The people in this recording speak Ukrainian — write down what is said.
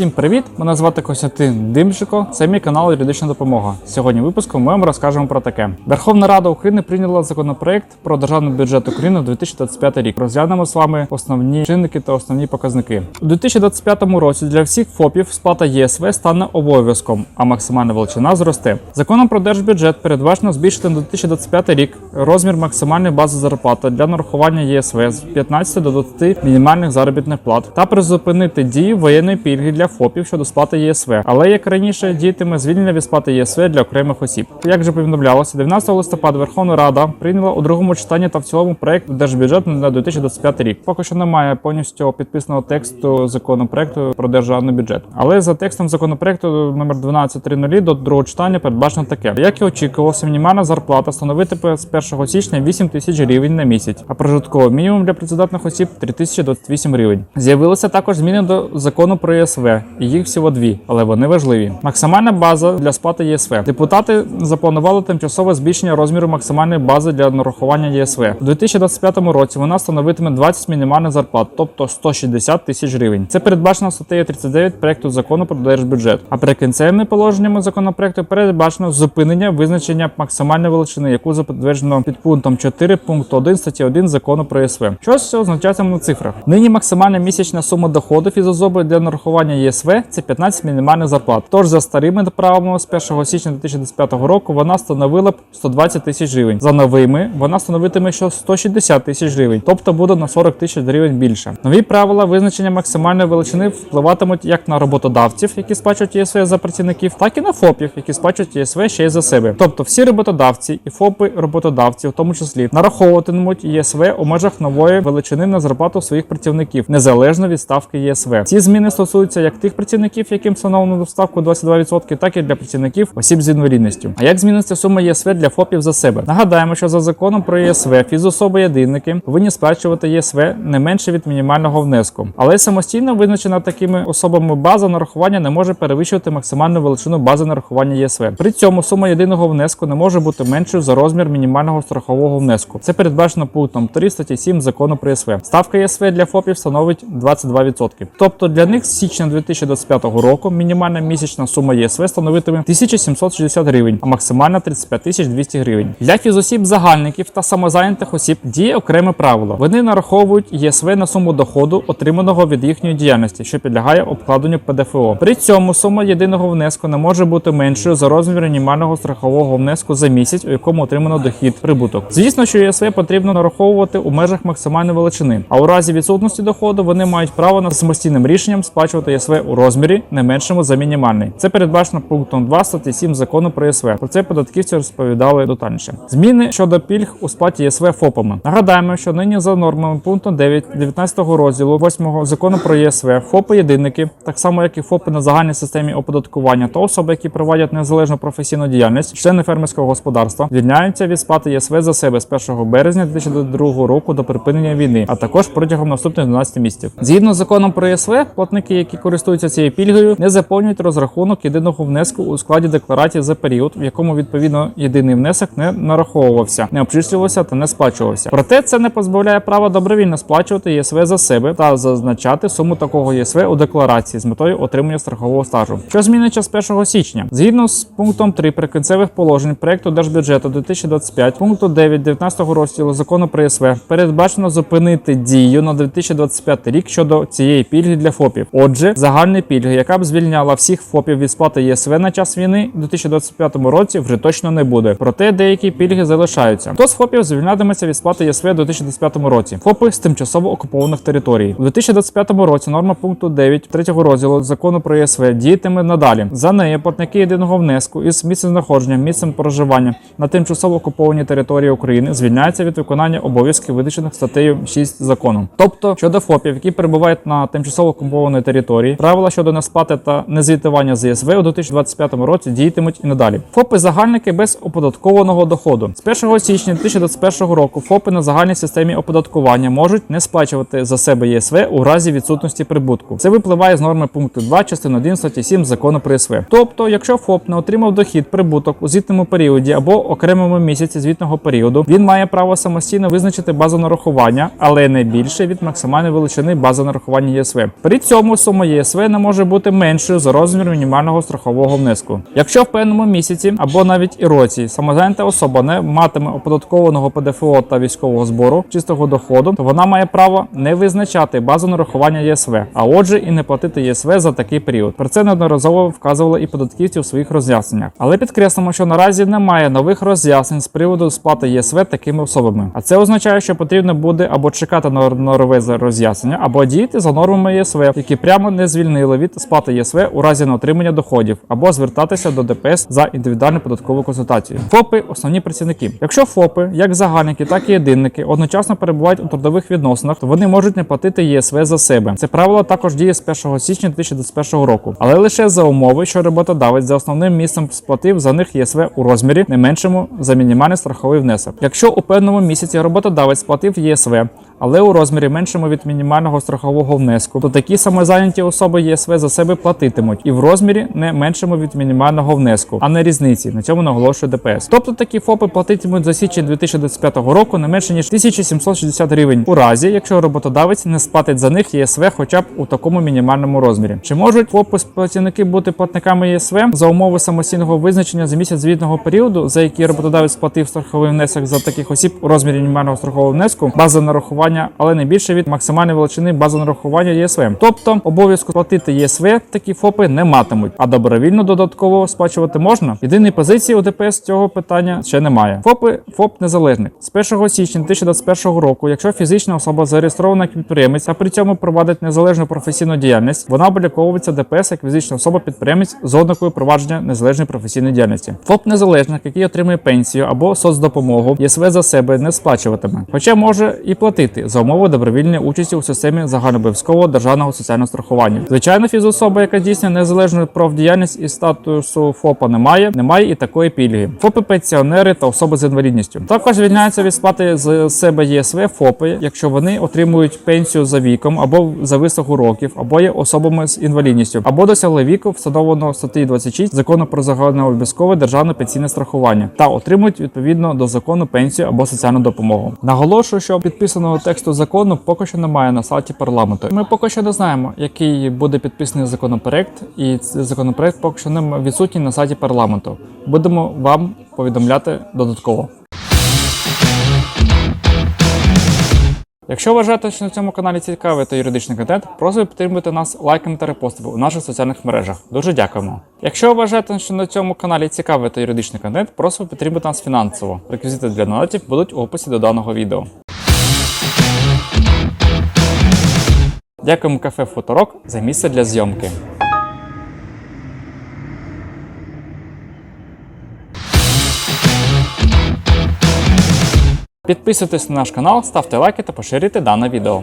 Всім привіт! Мене звати Костянтин Димчико. Це мій канал Юридична допомога. Сьогодні випуском ми вам розкажемо про таке. Верховна Рада України прийняла законопроект про державний бюджет України на 2025 рік. Розглянемо з вами основні чинники та основні показники. У 2025 році для всіх ФОПів сплата ЄСВ стане обов'язком, а максимальна величина зросте. Законом про держбюджет передбачено збільшити на 2025 рік розмір максимальної бази зарплати для нарахування ЄСВ з 15 до 20 мінімальних заробітних плат та призупинити дію воєнної пільги для ФОПів щодо сплати ЄСВ, але як раніше діятиме звільнення від сплати ЄСВ для окремих осіб. Як же повідомлялося, 19 листопада Верховна Рада прийняла у другому читанні та в цілому проект держбюджету на 2025 рік. Поки що немає повністю підписаного тексту законопроекту про державний бюджет. Але за текстом законопроекту номер 1230 до другого читання передбачено таке: як і очікувалося, мінімальна зарплата становитиме з 1 січня 8 тисяч гривень на місяць, а прожитковий мінімум для працездатних осіб 3028 гривень. З'явилися також зміни до закону про ЄСВ, і їх всього дві, але вони важливі. Максимальна база для сплати ЄСВ. Депутати запланували тимчасове збільшення розміру максимальної бази для нарахування ЄСВ. У 2025 році вона становитиме 20 мінімальних зарплат, тобто 160 тисяч гривень. Це передбачено статтею 39 проекту закону про держбюджет. А прикінцевими положеннями законопроекту передбачено зупинення визначення максимальної величини, яку затверджено під пунктом 4 пункту 1 статті 1 закону про ЄСВ. Що це означатиме на цифрах? Нині максимальна місячна сума доходу фізособи для нарахування ЄСВ це 15 мінімальних зарплат. Тож за старими правилами з 1 січня 2025 року вона становила б 120 тисяч гривень. За новими вона становитиме що 160 тисяч гривень, тобто буде на 40 тисяч гривень більше. Нові правила визначення максимальної величини впливатимуть як на роботодавців, які сплачують ЄСВ за працівників, так і на ФОПів, які сплачують ЄСВ ще й за себе. Тобто всі роботодавці і ФОПи роботодавці, в тому числі, нараховуватимуть ЄСВ у межах нової величини на зарплату своїх працівників, незалежно від ставки ЄСВ. Ці зміни стосуються як тих працівників, яким встановлено ставку 22%, так і для працівників осіб з інвалідністю. А як зміниться сума ЄСВ для ФОПів за себе? Нагадаємо, що за законом про ЄСВ фізособи єдинники повинні сплачувати ЄСВ не менше від мінімального внеску, але самостійно визначена такими особами база нарахування не може перевищувати максимальну величину бази нарахування ЄСВ. При цьому сума єдиного внеску не може бути меншою за розмір мінімального страхового внеску. Це передбачено пунктом 3 статті 7 закону про ЄСВ. Ставка ЄСВ для ФОПів становить 22%. Тобто для них з січня 2025 року мінімальна місячна сума ЄСВ становитиме 1760 гривень, а максимальна 35 200 гривень. Для фізосіб загальників та самозайнятих осіб діє окреме правило. Вони нараховують ЄСВ на суму доходу, отриманого від їхньої діяльності, що підлягає обкладенню ПДФО. При цьому сума єдиного внеску не може бути меншою за розмір мінімального страхового внеску за місяць, у якому отримано дохід прибуток. Звісно, що ЄСВ потрібно нараховувати у межах максимальної величини, а у разі відсутності доходу вони мають право на самостійним рішенням сплачувати ЄСВ у розмірі не меншому за мінімальний. Це передбачено пунктом 2 статті 7 закону про ЄСВ. Про це податківці розповідали детальніше. Зміни щодо пільг у сплаті ЄСВ ФОПами. Нагадаємо, що нині за нормами пункту 9 19 розділу 8 закону про ЄСВ ФОПи єдинники, так само як і ФОПи на загальній системі оподаткування та особи, які проводять незалежну професійну діяльність, члени фермерського господарства, звільняються від сплати ЄСВ за себе з 1 березня 2022 року до припинення війни, а також протягом наступних 12 місяців. Згідно з законом про ЄСВ, платники, які користуються цією пільгою, не заповнюють розрахунок єдиного внеску у складі декларації за період, в якому відповідно єдиний внесок не нараховувався, не обчислювався та не сплачувався. Проте це не позбавляє права добровільно сплачувати ЄСВ за себе та зазначати суму такого ЄСВ у декларації з метою отримання страхового стажу. Що зміниться з 1 січня? Згідно з пунктом 3 прикінцевих положень проекту держбюджету 2025, пункту 9 19 розділу закону про ЄСВ передбачено зупинити дію на 2025 рік щодо цієї пільги для ФОПів. Отже, загальної пільги, яка б звільняла всіх ФОПів від сплати ЄСВ на час війни, у 2025 році вже точно не буде. Проте деякі пільги залишаються. Хто з ФОПів звільнятиметься від сплати ЄСВ у 2025 році? ФОПи з тимчасово окупованих територій. У 2025 році норма пункту 9 3 розділу закону про ЄСВ діятиме надалі. За нею платники єдиного внеску із місцем знаходження, місцем проживання на тимчасово окупованій території України звільняються від виконання обов'язків, визначених статтею 6 закону. Тобто щодо ФОПів, які перебувають на тимчасово окупованій території, правила щодо несплати та незвітування з ЄСВ у 2025 році діятимуть і надалі. ФОПи загальники без оподаткованого доходу з 1 січня 2021 року. ФОПи на загальній системі оподаткування можуть не сплачувати за себе ЄСВ у разі відсутності прибутку. Це випливає з норми пункту 2 частини 1 статті 7 закону про ЄСВ. Тобто, якщо ФОП не отримав дохід прибуток у звітному періоді або окремому місяці звітного періоду, він має право самостійно визначити базу нарахування, але не більше від максимальної величини бази нарахування ЄСВ. При цьому сума ЄСВ ЄСВ не може бути меншою за розмір мінімального страхового внеску. Якщо в певному місяці або навіть і році самозайнята особа не матиме оподаткованого ПДФО та військового збору чистого доходу, то вона має право не визначати базу нарахування ЄСВ, а отже, і не платити ЄСВ за такий період. Про це неодноразово вказували і податківці у своїх роз'ясненнях. Але підкреслимо, що наразі немає нових роз'яснень з приводу сплати ЄСВ такими особами. А це означає, що потрібно буде або чекати на нове роз'яснення, або діяти за нормами ЄСВ, які прямо не звільнили від сплати ЄСВ у разі неотримання доходів, або звертатися до ДПС за індивідуальну податкову консультацію. ФОПи основні працівники. Якщо ФОПи, як загальники, так і єдинники, одночасно перебувають у трудових відносинах, то вони можуть не платити ЄСВ за себе. Це правило також діє з 1 січня 2021 року, але лише за умови, що роботодавець за основним місцем сплатив за них ЄСВ у розмірі не меншому за мінімальний страховий внесок. Якщо у певному місяці роботодавець сплатив ЄСВ, але у розмірі меншому від мінімального страхового внеску, то такі самозайняті особи ЄСВ за себе платитимуть і в розмірі не меншому від мінімального внеску, а не різниці. На цьому наголошує ДПС. Тобто такі ФОПи платитимуть за січень 2025 року не менше ніж 1760 гривень у разі, якщо роботодавець не сплатить за них ЄСВ хоча б у такому мінімальному розмірі. Чи можуть ФОПи працівники бути платниками ЄСВ за умови самостійного визначення за місяць звітного періоду, за який роботодавець сплатив страховий внесок за таких осіб у розмірі мінімального страхового внеску, база нарахування, але не більше від максимальної величини бази нарахування ЄСВ. Тобто обов'язку платити ЄСВ такі ФОПи не матимуть, а добровільно додатково сплачувати можна. Єдиної позиції у ДПС цього питання ще немає. ФОПи ФОП незалежник з 1 січня 2021 року, якщо фізична особа зареєстрована як підприємець, а при цьому проводить незалежну професійну діяльність, вона обліковується ДПС як фізична особа підприємець з ознакою провадження незалежної професійної діяльності. ФОП незалежник, який отримує пенсію або соцдопомогу, ЄСВ за себе не сплачуватиме, хоча може і платити за умови добровільної участі у системі загальнообов'язкового державного соціального страхування. Звичайно, фізособа, яка здійснює незалежну профдіяльність і статусу ФОПа немає, немає і такої пільги. ФОПи пенсіонери та особи з інвалідністю. Також звільняються від сплати з себе ЄСВ ФОПи, якщо вони отримують пенсію за віком або за висоху років, або є особами з інвалідністю, або досягли віку, встановленого статті 26 закону про загальнообов'язкове державне пенсійне страхування, та отримують відповідно до закону пенсію або соціальну допомогу. Наголошую, що підписаного тексту закону поки що немає на сайті парламенту. Ми поки що не знаємо, який буде підписаний законопроект, і цей законопроект поки що не відсутній на сайті парламенту. Будемо вам повідомляти додатково. Якщо вважаєте, що на цьому каналі цікавий та юридичний контент, просимо підтримати нас лайками та репостами у наших соціальних мережах. Дуже дякуємо. Якщо вважаєте, що на цьому каналі цікавий та юридичний контент, просимо підтримати нас фінансово. Реквізити для донатів будуть у описі до даного відео. Дякуємо кафе Фоторок за місце для зйомки. Підписуйтесь на наш канал, ставте лайки та поширюйте дане відео.